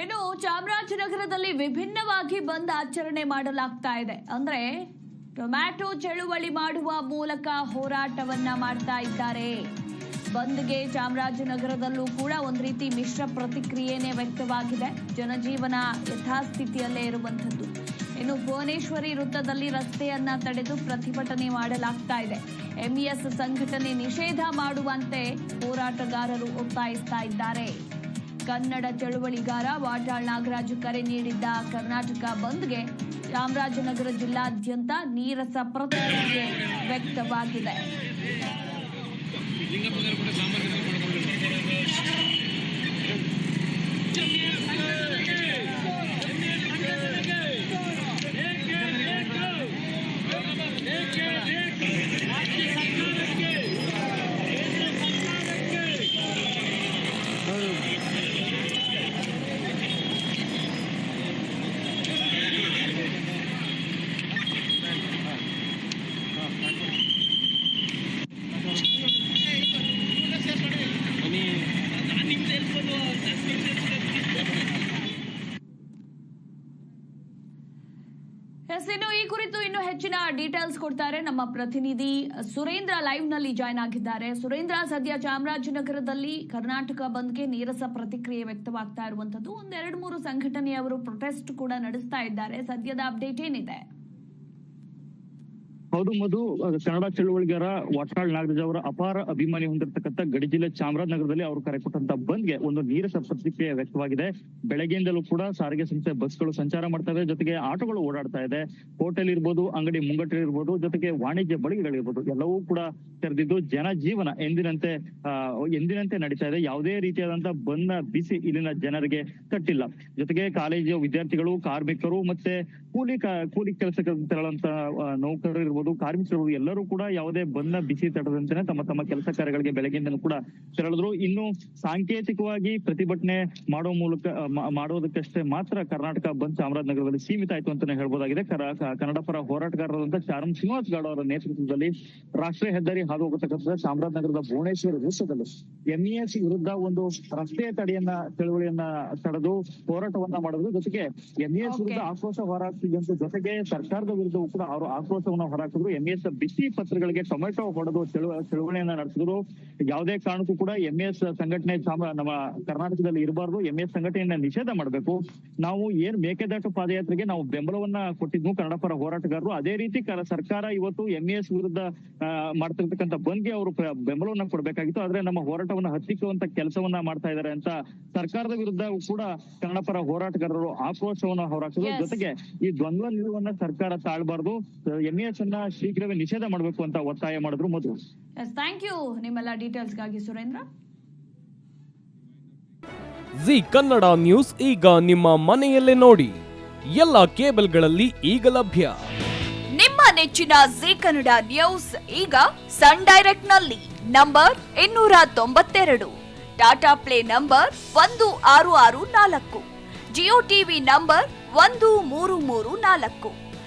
ಇನ್ನು ಚಾಮರಾಜನಗರದಲ್ಲಿ ವಿಭಿನ್ನವಾಗಿ ಬಂದ್ ಆಚರಣೆ ಮಾಡಲಾಗ್ತಾ ಇದೆ. ಅಂದ್ರೆ ಟೊಮ್ಯಾಟೊ ಚಳುವಳಿ ಮಾಡುವ ಮೂಲಕ ಹೋರಾಟವನ್ನ ಮಾಡ್ತಾ ಇದ್ದಾರೆ. ಬಂದ್ಗೆ ಚಾಮರಾಜನಗರದಲ್ಲೂ ಕೂಡ ಒಂದು ರೀತಿ ಮಿಶ್ರ ಪ್ರತಿಕ್ರಿಯೆನೇ ವ್ಯಕ್ತವಾಗಿದೆ. ಜನಜೀವನ ಯಥಾಸ್ಥಿತಿಯಲ್ಲೇ ಇರುವಂಥದ್ದು. ಇನ್ನು ಭುವನೇಶ್ವರಿ ವೃತ್ತದಲ್ಲಿ ರಸ್ತೆಯನ್ನ ತಡೆದು ಪ್ರತಿಭಟನೆ ಮಾಡಲಾಗ್ತಾ ಇದೆ. ಎಂಇಎಸ್ ಸಂಘಟನೆ ನಿಷೇಧ ಮಾಡುವಂತೆ ಹೋರಾಟಗಾರರು ಒತ್ತಾಯಿಸ್ತಾ ಇದ್ದಾರೆ. ಕನ್ನಡ ಚಳುವಳಿಗಾರ ವಾಟಾಳ್ ನಾಗರಾಜು ಕರೆ ನೀಡಿದ್ದ ಕರ್ನಾಟಕ ಬಂದ್ಗೆ ಚಾಮರಾಜನಗರ ಜಿಲ್ಲಾದ್ಯಂತ ನೀರಸ ಪ್ರತಿಕ್ರಿಯೆ ವ್ಯಕ್ತವಾಗಿದೆ. ಎಸ್ ಇನ್ನು ಈ ಕುರಿತು ಇನ್ನು ಹೆಚ್ಚಿನ ಡೀಟೇಲ್ಸ್ ಕೊಡ್ತಾರೆ ನಮ್ಮ ಪ್ರತಿನಿಧಿ ಸುರೇಂದ್ರ ಲೈವ್ನಲ್ಲಿ ಜಾಯ್ನ್ ಆಗಿದ್ದಾರೆ. ಸುರೇಂದ್ರ, ಸದ್ಯ ಚಾಮರಾಜನಗರದಲ್ಲಿ ಕರ್ನಾಟಕ ಬಂದ್ಗೆ ನೀರಸ ಪ್ರತಿಕ್ರಿಯೆ ವ್ಯಕ್ತವಾಗ್ತಾ ಇರುವಂತದ್ದು ಒಂದೆರಡು ಮೂರು ಸಂಘಟನೆಯವರು ಪ್ರೊಟೆಸ್ಟ್ ಕೂಡ ನಡೆಸ್ತಾ ಇದ್ದಾರೆ. ಸದ್ಯದ ಅಪ್ಡೇಟ್ ಏನಿದೆ? ಹೌದು ಮಧು ಕನ್ನಡ ಚಳುವಳಿಗಾರ ವಾಟಾಳ್ ನಾಗರಾಜ್ ಅವರ ಅಪಾರ ಅಭಿಮಾನಿ ಹೊಂದಿರತಕ್ಕಂಥ ಗಡಿ ಜಿಲ್ಲೆ ಚಾಮರಾಜನಗರದಲ್ಲಿ ಅವರು ಕರೆ ಕೊಟ್ಟಂತ ಬಂದ್ಗೆ ಒಂದು ನೀರಸ ಪ್ರತಿಕ್ರಿಯೆ ವ್ಯಕ್ತವಾಗಿದೆ. ಬೆಳಗ್ಗೆಯಿಂದಲೂ ಕೂಡ ಸಾರಿಗೆ ಸಂಸ್ಥೆ ಬಸ್ಗಳು ಸಂಚಾರ ಮಾಡ್ತವೆ, ಜೊತೆಗೆ ಆಟೋಗಳು ಓಡಾಡ್ತಾ ಇದೆ. ಹೋಟೆಲ್ ಇರ್ಬೋದು, ಅಂಗಡಿ ಮುಂಗಟ್ಟೆ ಇರ್ಬೋದು, ಜೊತೆಗೆ ವಾಣಿಜ್ಯ ಬಳಿಗೆಗಳಿರ್ಬೋದು ಎಲ್ಲವೂ ಕೂಡ ತೆರೆದಿದ್ದು ಜನ ಜೀವನ ಎಂದಿನಂತೆ ಎಂದಿನಂತೆ ನಡೀತಾ ಇದೆ. ಯಾವುದೇ ರೀತಿಯಾದಂತಹ ಬಂದ ಬಿಸಿ ಇಲ್ಲಿನ ಜನರಿಗೆ ಕಟ್ಟಿಲ್ಲ. ಜೊತೆಗೆ ಕಾಲೇಜು ವಿದ್ಯಾರ್ಥಿಗಳು, ಕಾರ್ಮಿಕರು ಮತ್ತೆ ಕೂಲಿ ಕೂಲಿ ಕೆಲಸಕ್ಕೆ ತೆರಳಂತ ನೌಕರರು ಇರ್ಬೋದು ಕಾರ್ಮಿಕರು ಎಲ್ಲರೂ ಕೂಡ ಯಾವುದೇ ಬಂದ ಬಿಸಿ ತಡದಂತೆ ತಮ್ಮ ತಮ್ಮ ಕೆಲಸ ಕಾರ್ಯಗಳಿಗೆ ಬೆಳಗ್ಗೆಯಿಂದಲೂ ಕೂಡ ತೆರಳಿದ್ರು. ಇನ್ನು ಸಾಂಕೇತಿಕವಾಗಿ ಪ್ರತಿಭಟನೆ ಮಾಡೋ ಮೂಲಕ ಮಾಡೋದಕ್ಕಷ್ಟೇ ಮಾತ್ರ ಕರ್ನಾಟಕ ಬಂದ್ ಚಾಮರಾಜನಗರದಲ್ಲಿ ಸೀಮಿತ ಆಯ್ತು ಅಂತಾನೆ ಹೇಳ್ಬೋದಾಗಿದೆ. ಕನ್ನಡ ಪರ ಹೋರಾಟಗಾರರಾದಂತ ಚಾರಂ ಶ್ರೀನಿವಾಸ್ ಗೌಡ ಅವರ ನೇತೃತ್ವದಲ್ಲಿ ರಾಷ್ಟ್ರೀಯ ಹೆದ್ದಾರಿ ಹಾದು ಹೋಗತಕ್ಕಂಥ ಚಾಮರಾಜನಗರದ ಭುವನೇಶ್ವರ ವೃತ್ತದಲ್ಲಿ ಎಂಇಎಸ್ ವಿರುದ್ಧ ಒಂದು ರಸ್ತೆ ತಡೆಯನ್ನ ಚಳವಳಿಯನ್ನ ತಡೆದು ಹೋರಾಟವನ್ನ ಮಾಡಿದ್ರು. ಜೊತೆಗೆ ಎಂಇಎಸ್ ವಿರುದ್ಧ Okay. ಆಕ್ರೋಶ ಹೋರಾಟ ಜೊತೆಗೆ ಸರ್ಕಾರದ ವಿರುದ್ಧವೂ ಕೂಡ ಅವರು ಆಕ್ರೋಶವನ್ನ ಹೊರಹಾಕಿದ್ರು ಎಂಇಎಸ್ ಬಿಸಿ ಪತ್ರಗಳಿಗೆ ಟೊಮೆಟೊ ಹೊಡೆದು ಚಳುವ ಚಳುವಳಿಯನ್ನ ನಡೆಸಿದ್ರು. ಯಾವುದೇ ಕಾರಣಕ್ಕೂ ಕೂಡ ಎಂಎಸ್ ಸಂಘಟನೆ ಚಾಮ ನಮ್ಮ ಕರ್ನಾಟಕದಲ್ಲಿ ಇರಬಾರ್ದು. ಎಂಎಸ್ ಸಂಘಟನೆಯನ್ನ ನಿಷೇಧ ಮಾಡಬೇಕು. ನಾವು ಏನ್ ಮೇಕೆದಾಟು ಪಾದಯಾತ್ರೆಗೆ ನಾವು ಬೆಂಬಲವನ್ನ ಕೊಟ್ಟಿದ್ವು ಕನ್ನಡ ಪರ ಹೋರಾಟಗಾರರು ಅದೇ ರೀತಿ ಸರ್ಕಾರ ಇವತ್ತು ಎಂಎಸ್ ವಿರುದ್ಧ ಮಾಡ್ತಿರ್ತಕ್ಕಂತ ಮಾಡ್ತಿರ್ತಕ್ಕಂಥ ಬಂದ್ಗೆ ಅವರು ಬೆಂಬಲವನ್ನ ಕೊಡಬೇಕಾಗಿತ್ತು. ಆದ್ರೆ ನಮ್ಮ ಹೋರಾಟವನ್ನ ಹತ್ತಿಕ್ಕುವಂತ ಕೆಲಸವನ್ನ ಮಾಡ್ತಾ ಇದ್ದಾರೆ ಅಂತ ಸರ್ಕಾರದ ವಿರುದ್ಧ ಕೂಡ ಕನ್ನಡ ಪರ ಹೋರಾಟಗಾರರು ಆಕ್ರೋಶವನ್ನ ಹೊರಹಾಕಿದ್ರು. ಜೊತೆಗೆ ಈ ದ್ವಂದ್ವ ನಿಲುವನ್ನ ಸರ್ಕಾರ ತಾಳ್ಬಾರ್ದು. ಎಂಎಸ್ ಅನ್ನ ಶೀಘ್ರವೇ ನಿಷೇಧ ಮಾಡಬೇಕು ಅಂತ ಒತ್ತಾಯ ಮಾಡಿದ್ರು ಮಧು ಥ್ಯಾಂಕ್ ಯು ನಿಮ್ಮೆಲ್ಲ ಡೀಟೇಲ್ಸ್ಗಾಗಿ ಸುರೇಂದ್ರ. ಜಿ ಕನ್ನಡ ನ್ಯೂಸ್ ಈಗ ನಿಮ್ಮ ಮನೆಯಲ್ಲೇ ನೋಡಿ. ಎಲ್ಲ ಕೇಬಲ್ಗಳಲ್ಲಿ ಈಗ ಲಭ್ಯ. ನಿಮ್ಮ ನೆಚ್ಚಿನ ಜಿ ಕನ್ನಡ ನ್ಯೂಸ್ ಈಗ ಸನ್ ಡೈರೆಕ್ಟ್ನಲ್ಲಿ ನಂಬರ್ ಇನ್ನೂರ ತೊಂಬತ್ತೆರಡು. ಟಾಟಾ ಪ್ಲೇ ನಂಬರ್ ಒಂದು ಆರು ಆರು ನಾಲ್ಕು. ಜಿಯೋ ಟಿವಿ ನಂಬರ್ ಒಂದು ಮೂರು ಮೂರು ನಾಲ್ಕು.